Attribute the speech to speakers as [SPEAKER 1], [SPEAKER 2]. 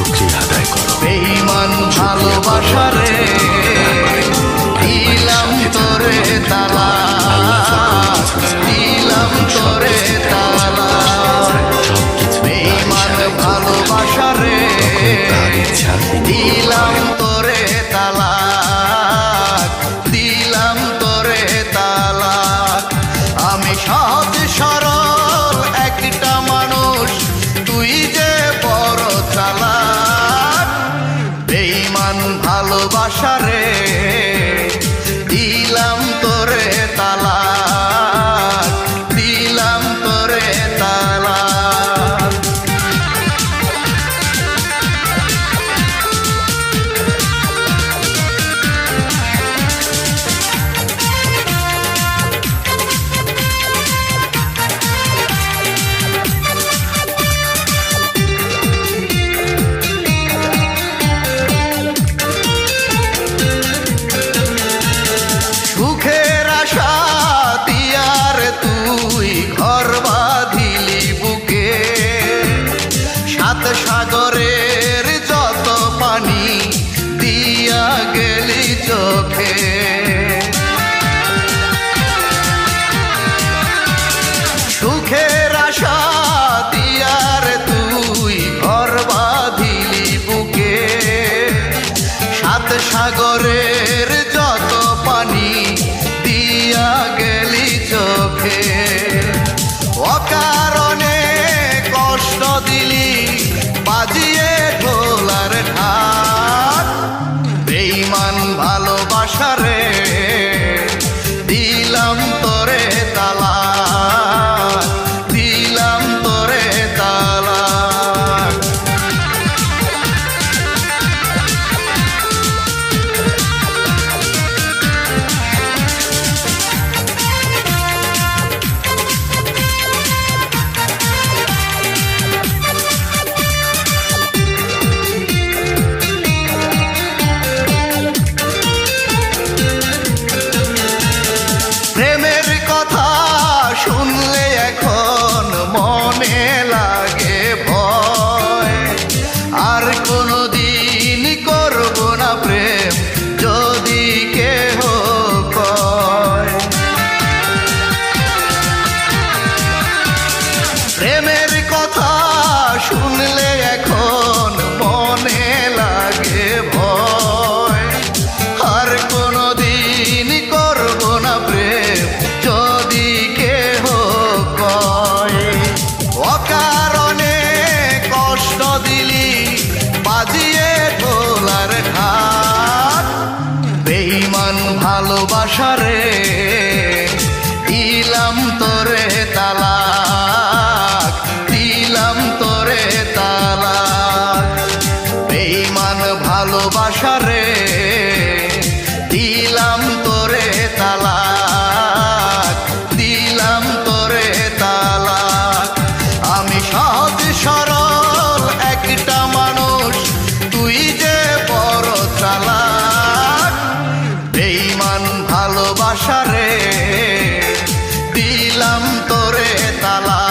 [SPEAKER 1] শক্তি আদায় করো।
[SPEAKER 2] বেঈমান ভালোবাসা দিলাম তোরে তালা
[SPEAKER 1] दी
[SPEAKER 2] সাগরে ভালোবাসা রে। অন্তরে তালা